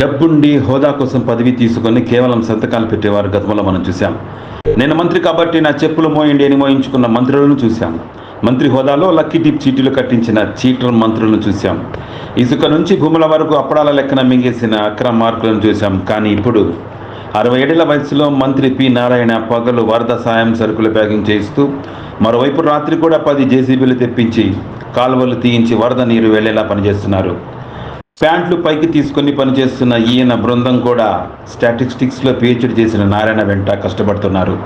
డబ్బుండి హోదా కోసం పదవి తీసుకొని కేవలం సంతకాలు పెట్టేవారు గతంలో మనం చూశాం. నేను మంత్రి కాబట్టి నా చెప్పులు మోయండి అని మోయించుకున్న మంత్రులను చూశాం. మంత్రి హోదాలో లక్కీ టిప్ చీటీలు కట్టించిన చీటర్ మంత్రులను చూశాం. ఇసుక నుంచి భూముల వరకు అప్పడాల లెక్కన మింగేసిన అక్రమ మార్కులను చూశాం. కానీ ఇప్పుడు అరవై ఏడేళ్ళ వయసులో మంత్రి పి. నారాయణ పగలు వరద సాయం సరుకులు ప్యాకింగ్ చేయిస్తూ మరోవైపు రాత్రి కూడా పది జేసీబీలు తెప్పించి కాలువలు తీయించి వరద నీరు వెళ్ళేలా పనిచేస్తున్నారు. ప్యాంట్లు పైకి తీసుకుని పనిచేస్తున్న ఈయన బృందం కూడా స్టాటిస్టిక్స్లో పిహెచ్డి చేసిన నారాయణ వెంట కష్టపడుతున్నారు.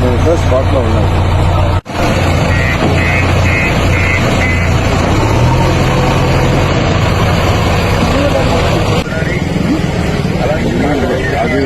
మూడు స్పాట్లో ఉన్నాయి అది